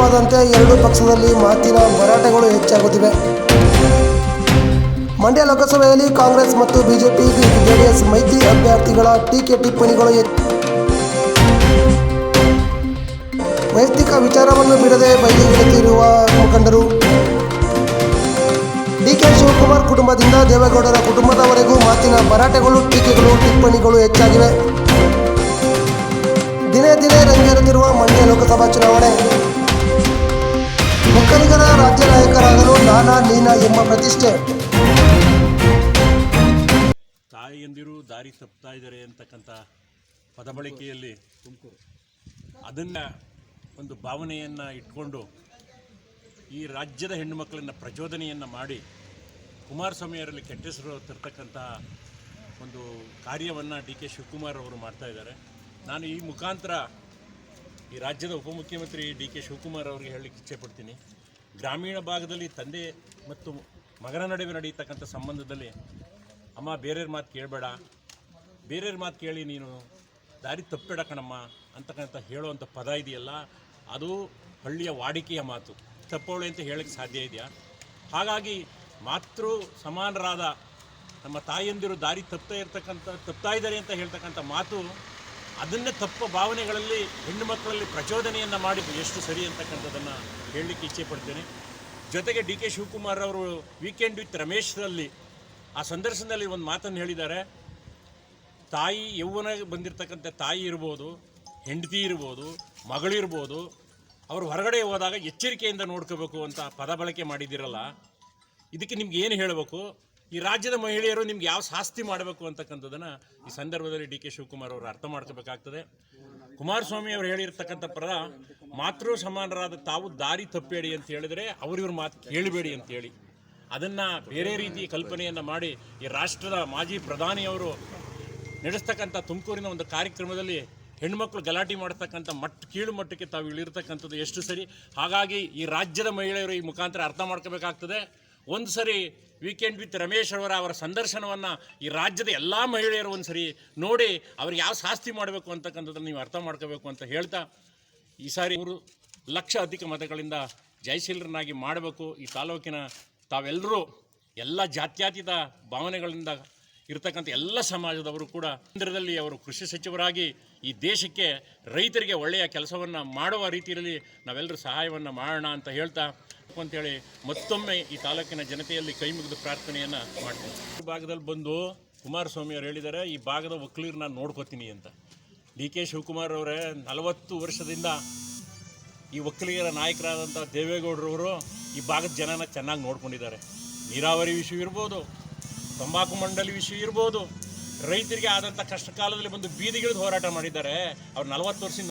ದಿನವಾದಂತೆ ಎರಡೂ ಪಕ್ಷದಲ್ಲಿ ಮಾತಿನ ಹೋರಾಟಗಳು ಹೆಚ್ಚಾಗುತ್ತಿವೆ. ಮಂಡ್ಯ ಲೋಕಸಭೆಯಲ್ಲಿ ಕಾಂಗ್ರೆಸ್ ಮತ್ತು ಬಿಜೆಪಿ ಜೆಡಿಎಸ್ ಮೈತ್ರಿ ಅಭ್ಯರ್ಥಿಗಳ ಟೀಕೆ ಟಿಪ್ಪಣಿಗಳು ವೈಯಕ್ತಿಕ ವಿಚಾರವನ್ನು ಬಿಡದೆ ಬಯಲಿಗೆಳೆದಿರುವ ಮುಖಂಡರು. ಡಿಕೆ ಶಿವಕುಮಾರ್ ಕುಟುಂಬದಿಂದ ದೇವೇಗೌಡರ ಕುಟುಂಬದವರೆಗೂ ಮಾತಿನ ಭರಾಟೆಗಳು, ಟೀಕೆಗಳು, ಟಿಪ್ಪಣಿಗಳು ಹೆಚ್ಚಾಗಿವೆ. ದಿನೇ ದಿನೇ ರಂಗೇರುತ್ತಿರುವ ಮಂಡ್ಯ ಲೋಕಸಭಾ ಚುನಾವಣೆ. ಎಂಬ ಪ್ರತಿಷ್ಠೆ. ತಾಯಿಯಂದಿರು ದಾರಿ ತಪ್ತಾ ಇದ್ದಾರೆ ಅಂತಕ್ಕಂಥ ಪದಬಳಕೆಯಲ್ಲಿ ತುಮಕೂರು ಅದನ್ನು ಒಂದು ಭಾವನೆಯನ್ನು ಇಟ್ಕೊಂಡು ಈ ರಾಜ್ಯದ ಹೆಣ್ಣು ಮಕ್ಕಳನ್ನು ಪ್ರಚೋದನೆಯನ್ನು ಮಾಡಿ ಕುಮಾರಸ್ವಾಮಿಯವರಲ್ಲಿ ಕೆಟ್ಟ ತರ್ತಕ್ಕಂಥ ಒಂದು ಕಾರ್ಯವನ್ನು ಡಿ ಕೆ ಶಿವಕುಮಾರ್ ಅವರು ಮಾಡ್ತಾ ಇದ್ದಾರೆ. ನಾನು ಈ ಮುಖಾಂತರ ಈ ರಾಜ್ಯದ ಉಪಮುಖ್ಯಮಂತ್ರಿ ಡಿ ಕೆ ಶಿವಕುಮಾರ್ ಅವರಿಗೆ ಹೇಳಲಿಕ್ಕೆ ಇಚ್ಛೆಪಡ್ತೀನಿ ಗ್ರಾಮೀಣ ಭಾಗದಲ್ಲಿ ತಂದೆ ಮತ್ತು ಮಗನ ನಡುವೆ ನಡೆಯತಕ್ಕಂಥ ಸಂಬಂಧದಲ್ಲಿ ಅಮ್ಮ ಬೇರೆಯವ್ರ ಮಾತು ಕೇಳಬೇಡ. ಬೇರೆಯವ್ರ ಮಾತು ಕೇಳಿ ನೀನು ದಾರಿ ತಪ್ಪಬೇಡ ಕಣಮ್ಮ ಅಂತಕ್ಕಂಥ ಹೇಳುವಂಥ ಪದ ಇದೆಯಲ್ಲ, ಅದು ಹಳ್ಳಿಯ ವಾಡಿಕೆಯ ಮಾತು. ತಪ್ಪವಳೆ ಅಂತ ಹೇಳಕ್ಕೆ ಸಾಧ್ಯ ಇದೆಯಾ? ಹಾಗಾಗಿ ಮಾತೃ ಸಮಾನರಾದ ನಮ್ಮ ತಾಯಿಯಂದಿರು ದಾರಿ ತಪ್ತಾ ಇರ್ತಕ್ಕಂಥ, ತಪ್ತಾ ಇದ್ದಾರೆ ಅಂತ ಹೇಳ್ತಕ್ಕಂಥ ಮಾತು ಅದನ್ನೇ ತಪ್ಪು ಭಾವನೆಗಳಲ್ಲಿ ಹೆಣ್ಣು ಮಕ್ಕಳಲ್ಲಿ ಪ್ರಚೋದನೆಯನ್ನು ಮಾಡಿ ಎಷ್ಟು ಸರಿ ಅಂತಕ್ಕಂಥದ್ದನ್ನು ಹೇಳಲಿಕ್ಕೆ ಇಚ್ಛೆ ಪಡ್ತೇನೆ. ಜೊತೆಗೆ ಡಿ ಕೆ ಶಿವಕುಮಾರ್ ಅವರು ವೀಕೆಂಡ್ ವಿತ್ ರಮೇಶ್ರಲ್ಲಿ ಆ ಸಂದರ್ಶನದಲ್ಲಿ ಒಂದು ಮಾತನ್ನು ಹೇಳಿದ್ದಾರೆ. ತಾಯಿ ಯೌವನ ಬಂದಿರತಕ್ಕಂಥ ತಾಯಿ ಇರ್ಬೋದು, ಹೆಂಡತಿ ಇರ್ಬೋದು ಮಗಳಿರ್ಬೋದು ಅವರು ಹೊರಗಡೆ ಹೋದಾಗ ಎಚ್ಚರಿಕೆಯಿಂದ ನೋಡ್ಕೋಬೇಕು ಅಂತ ಪದ ಬಳಕೆ ಮಾಡಿದ್ದೀರಲ್ಲ. ಇದಕ್ಕೆ ನಿಮ್ಗೆ ಏನು ಹೇಳಬೇಕು? ಈ ರಾಜ್ಯದ ಮಹಿಳೆಯರು ನಿಮ್ಗೆ ಯಾವ ಶಾಸ್ತಿ ಮಾಡಬೇಕು ಅಂತಕ್ಕಂಥದ್ದನ್ನು ಈ ಸಂದರ್ಭದಲ್ಲಿ ಡಿ ಕೆ ಶಿವಕುಮಾರ್ ಅವರು ಅರ್ಥ ಮಾಡ್ಕೋಬೇಕಾಗ್ತದೆ. ಕುಮಾರಸ್ವಾಮಿ ಅವರು ಹೇಳಿರ್ತಕ್ಕಂಥ ಪರ ಮಾತೃ ಸಮಾನರಾದ ತಾವು ದಾರಿ ತಪ್ಪೇಡಿ ಅಂತ ಹೇಳಿದರೆ ಅವರಿವ್ರ ಮಾತು ಕೇಳಬೇಡಿ ಅಂತೇಳಿ ಅದನ್ನು ಬೇರೆ ರೀತಿ ಕಲ್ಪನೆಯನ್ನು ಮಾಡಿ ಈ ರಾಷ್ಟ್ರದ ಮಾಜಿ ಪ್ರಧಾನಿಯವರು ನಡೆಸ್ತಕ್ಕಂಥ ತುಮಕೂರಿನ ಒಂದು ಕಾರ್ಯಕ್ರಮದಲ್ಲಿ ಹೆಣ್ಮಕ್ಳು ಗಲಾಟೆ ಮಾಡ್ತಕ್ಕಂಥ ಮಟ್ಟ ಕೀಳು ಮಟ್ಟಕ್ಕೆ ತಾವು ಇಳಿರ್ತಕ್ಕಂಥದ್ದು ಎಷ್ಟು ಸರಿ. ಹಾಗಾಗಿ ಈ ರಾಜ್ಯದ ಮಹಿಳೆಯರು ಈ ಮುಖಾಂತರ ಅರ್ಥ ಮಾಡ್ಕೋಬೇಕಾಗ್ತದೆ. ಒಂದು ಸರಿ ವೀಕೆಂಡ್ ವಿತ್ ರಮೇಶ್ ಅವರ ಅವರ ಸಂದರ್ಶನವನ್ನು ಈ ರಾಜ್ಯದ ಎಲ್ಲ ಮಹಿಳೆಯರು ಒಂದು ಸರಿ ನೋಡಿ ಅವ್ರಿಗೆ ಯಾವ ಶಾಸ್ತಿ ಮಾಡಬೇಕು ಅಂತಕ್ಕಂಥದ್ದನ್ನು ನೀವು ಅರ್ಥ ಮಾಡ್ಕೋಬೇಕು ಅಂತ ಹೇಳ್ತಾ ಈ ಸಾರಿ ಇವರು ಲಕ್ಷ ಅಧಿಕ ಮತಗಳಿಂದ ಜಯಶೀಲರನ್ನಾಗಿ ಮಾಡಬೇಕು. ಈ ತಾಲೂಕಿನ ತಾವೆಲ್ಲರೂ ಎಲ್ಲ ಜಾತ್ಯಾತೀತ ಭಾವನೆಗಳಿಂದ ಇರತಕ್ಕಂಥ ಎಲ್ಲ ಸಮಾಜದವರು ಕೂಡ ಕೇಂದ್ರದಲ್ಲಿ ಅವರು ಕೃಷಿ ಸಚಿವರಾಗಿ ಈ ದೇಶಕ್ಕೆ ರೈತರಿಗೆ ಒಳ್ಳೆಯ ಕೆಲಸವನ್ನು ಮಾಡುವ ರೀತಿಯಲ್ಲಿ ನಾವೆಲ್ಲರೂ ಸಹಾಯವನ್ನು ಮಾಡೋಣ ಅಂತ ಹೇಳ್ತಾ ಅಂತೇಳಿ ಮತ್ತೊಮ್ಮೆ ಈ ತಾಲೂಕಿನ ಜನತೆಯಲ್ಲಿ ಕೈ ಮುಗಿದು ಪ್ರಾರ್ಥನೆಯನ್ನು ಮಾಡ್ತೀನಿ. ಈ ಭಾಗದಲ್ಲಿ ಬಂದು ಕುಮಾರಸ್ವಾಮಿ ಅವರು ಹೇಳಿದ್ದಾರೆ, ಈ ಭಾಗದ ಒಕ್ಕಲಿಗರು ನಾನು ನೋಡ್ಕೋತೀನಿ ಅಂತ. ಡಿ ಕೆ ಶಿವಕುಮಾರ್ ಅವರೇ, ನಲವತ್ತು ವರ್ಷದಿಂದ ಈ ಒಕ್ಕಲಿಗರ ನಾಯಕರಾದಂಥ ದೇವೇಗೌಡರವರು ಈ ಭಾಗದ ಜನನ ಚೆನ್ನಾಗಿ ನೋಡ್ಕೊಂಡಿದ್ದಾರೆ. ನೀರಾವರಿ ವಿಷಯ ಇರ್ಬೋದು, ತಂಬಾಕು ಮಂಡಳಿ ವಿಷಯ ಇರ್ಬೋದು, ರೈತರಿಗೆ ಆದಂಥ ಕಷ್ಟ ಕಾಲದಲ್ಲಿ ಬಂದು ಬೀದಿಗಿಳಿದು ಹೋರಾಟ ಮಾಡಿದ್ದಾರೆ. ಅವ್ರು ನಲವತ್ತು ವರ್ಷದಿಂದ